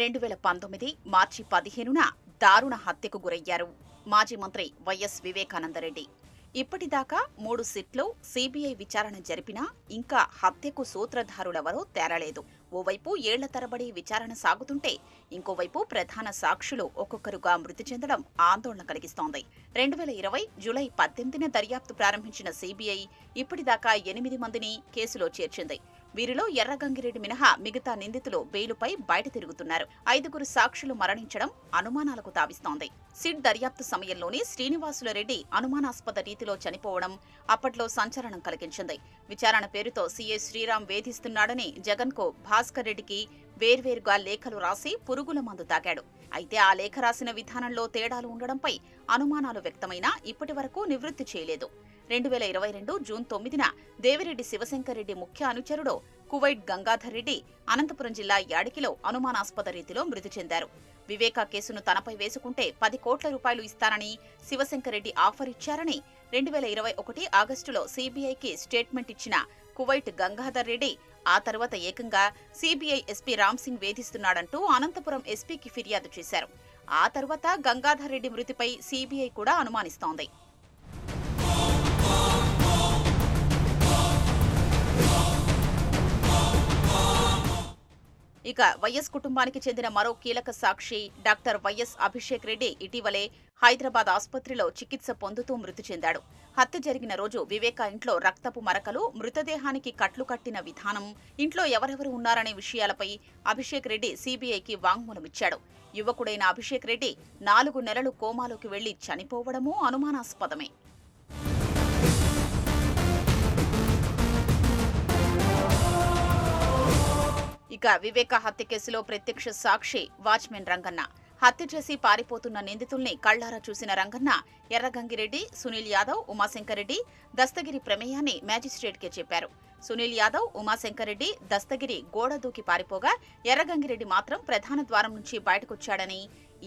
రెండు వేల పంతొమ్మిది మార్చి పదిహేనున దారుణ హత్యకు గురయ్యారు మాజీ మంత్రి వైఎస్ వివేకానందరెడ్డి. ఇప్పటిదాకా మూడు సిట్లు సిబిఐ విచారణ జరిపినా ఇంకా హత్యకు సూత్రధారులెవరో తేరలేదు. ఓవైపు ఏళ్ళ తరబడి విచారణ సాగుతుంటే ఇంకోవైపు ప్రధాన సాక్షులు ఒక్కొక్కరుగా మృతి చెందడం ఆందోళన కలిగిస్తోంది. రెండు వేల ఇరవై జూలై పద్దెనిమిదిన దర్యాప్తు ప్రారంభించిన సిబిఐ ఇప్పటిదాకా ఎనిమిది మందిని కేసులో చేర్చింది. వీరిలో ఎర్రగంగిరెడ్డి మినహా మిగతా నిందితులు బెయిలుపై బయట తిరుగుతున్నారు. ఐదుగురు సాక్షులు మరణించడం అనుమానాలకు తావిస్తోంది సిడ్ దర్యాప్తు సమయంలోనే శ్రీనివాసుల రెడ్డి అనుమానాస్పద రీతిలో చనిపోవడం అప్పట్లో సంచలనం కలిగించింది. విచారణ పేరుతో సీఏ శ్రీరామ్ వేధిస్తున్నాడని జగన్కు భాస్కర్ రెడ్డికి వేర్వేరుగా లేఖలు రాసి పురుగుల మందు తాగాడు. అయితే ఆ లేఖ రాసిన విధానంలో తేడాలు ఉండడంపై అనుమానాలు వ్యక్తమైనా ఇప్పటి వరకు నివృత్తి చేయలేదు. రెండు వేల ఇరవై రెండు జూన్ తొమ్మిదిన దేవిరెడ్డి శివశంకర్రెడ్డి ముఖ్య అనుచరుడు కువైట్ గంగాధర్ రెడ్డి అనంతపురం జిల్లా యాడికిలో అనుమానాస్పద రీతిలో మృతి చెందారు. వివేకా కేసును తనపై వేసుకుంటే పది కోట్ల రూపాయలు ఇస్తానని శివశంకర్రెడ్డి ఆఫర్ ఇచ్చారని రెండు వేల ఇరవై ఒకటి ఆగస్టులో సీబీఐకి స్టేట్మెంట్ ఇచ్చిన కువైట్ గంగాధర్ రెడ్డి ఆ తర్వాత ఏకంగా సీబీఐ ఎస్పీ రామ్ సింగ్ వేధిస్తున్నాడంటూ అనంతపురం ఎస్పీకి ఫిర్యాదు చేశారు. ఆ తర్వాత గంగాధర్ రెడ్డి మృతిపై సీబీఐ కూడా అనుమానిస్తోంది. ఇక వైఎస్ కుటుంబానికి చెందిన మరో కీలక సాక్షి డాక్టర్ వైఎస్ అభిషేక్ రెడ్డి ఇటీవలే హైదరాబాద్ ఆసుపత్రిలో చికిత్స పొందుతూ మృతి చెందాడు. హత్య జరిగిన రోజు వివేక ఇంట్లో రక్తపు మరకలు మృతదేహానికి కట్లు కట్టిన విధానం ఇంట్లో ఎవరెవరు ఉన్నారనే విషయాలపై అభిషేక్ రెడ్డి సీబీఐకి వాంగ్మూలమిచ్చాడు. యువకుడైన అభిషేక్ రెడ్డి నాలుగు నెలలు కోమాలోకి వెళ్ళి చనిపోవడమూ అనుమానాస్పదమే. ఇక వివేక హత్య కేసులో ప్రత్యక్ష సాక్షి వాచ్మెన్ రంగన్న. హత్య చేసి పారిపోతున్న నిందితుల్ని కళ్ళారా చూసిన రంగన్న ఎర్రగంగిరెడ్డి సునీల్ యాదవ్ ఉమాశంకర్రెడ్డి దస్తగిరి ప్రమేయాన్ని మ్యాజిస్ట్రేట్కే చెప్పారు. సునీల్ యాదవ్ ఉమాశంకర్రెడ్డి దస్తగిరి గోడ దూకి పారిపోగా ఎర్రగంగిరెడ్డి మాత్రం ప్రధాన ద్వారం నుంచి బయటకొచ్చాడని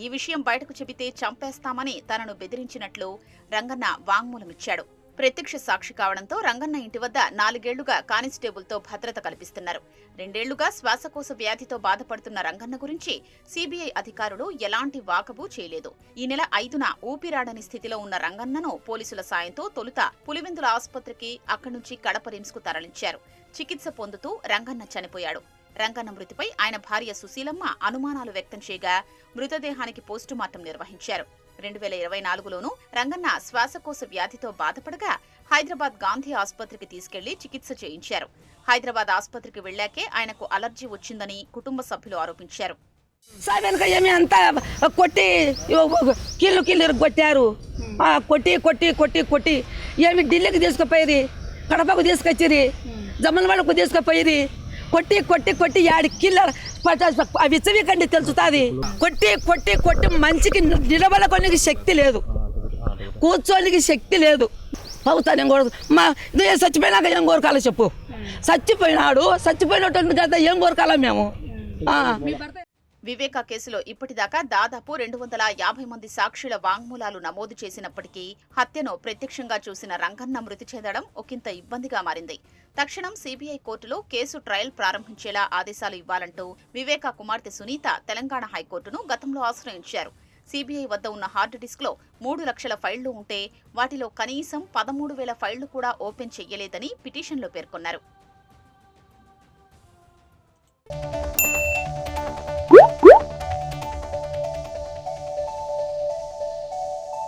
ఈ విషయం బయటకు చెబితే చంపేస్తామని తనను బెదిరించినట్లు రంగన్న వాంగ్మూలమిచ్చాడు. ప్రత్యక్ష సాక్షి కావడంతో రంగన్న ఇంటి వద్ద నాలుగేళ్ళుగా కానిస్టేబుల్తో భద్రత కల్పిస్తున్నారు. రెండేళ్ళుగా శ్వాసకోశ వ్యాధితో బాధపడుతున్న రంగన్న గురించి సీబీఐ అధికారులు ఎలాంటి వాకబు చేయలేదు. ఈ నెల ఐదున ఊపిరాడని స్థితిలో ఉన్న రంగన్నను పోలీసుల సాయంతో తొలుత పులివెందుల ఆసుపత్రికి అక్కడి నుంచి కడప రిమ్స్కు తరలించారు. చికిత్స పొందుతూ రంగన్న చనిపోయాడు. రంగన్న మృతిపై ఆయన భార్య సుశీలమ్మ అనుమానాలు వ్యక్తం చేయగా మృతదేహానికి పోస్టుమార్టం నిర్వహించారు. రెండు వేల ఇరవై నాలుగులోనూ రంగన్న శ్వాసకోశ వ్యాధితో బాధపడగా హైదరాబాద్ గాంధీ ఆసుపత్రికి తీసుకెళ్ళి చికిత్స చేయించారు. హైదరాబాద్ ఆసుపత్రికి వెళ్ళాకే ఆయనకు అలర్జీ వచ్చిందని కుటుంబ సభ్యులు ఆరోపించారు. ఏమి అంతా కొట్టి కిల్లు కిల్లు కొట్టారు. కొట్టి కొట్టి కొట్టి కొట్టి ఏమి ఢిల్లీకి తీసుకుపోయి కడపకు తీసుకొచ్చిరి జమ్మల వాళ్ళకు తీసుకుపోయి కొట్టి కొట్టి కొట్టి యాడి కిల్ల విచ్చవికండి తెలుస్తుంది. కొట్టి కొట్టి కొట్టి మంచికి నిలబడకొనికి శక్తి లేదు. కూర్చోనికి శక్తి లేదు. అవుతాను ఏం కోరు మా ఇది చచ్చిపోయినాక ఏం కోరుకాలో చెప్పు. చచ్చిపోయినాడు చచ్చిపోయినటువంటి కదా ఏం కోరుకాలా మేము? వివేక కేసులో ఇప్పటిదాకా దాదాపు రెండు వందల యాభై మంది సాక్షుల వాంగ్మూలాలు నమోదు చేసినప్పటికీ హత్యను ప్రత్యక్షంగా చూసిన రంగన్న మృతి చెందడం ఒకంత ఇబ్బందిగా మారింది. తక్షణం సీబీఐ కోర్టులో కేసు ట్రయల్ ప్రారంభించేలా ఆదేశాలు ఇవ్వాలంటూ వివేక కుమార్తె సునీత తెలంగాణ హైకోర్టును గతంలో ఆశ్రయించారు. సీబీఐ వద్ద ఉన్న హార్డ్ డిస్క్లో మూడు లక్షల ఫైళ్ళు ఉంటే వాటిలో కనీసం పదమూడు వేల ఫైళ్ళు కూడా ఓపెన్ చెయ్యలేదని పిటిషన్లో పేర్కొన్నారు.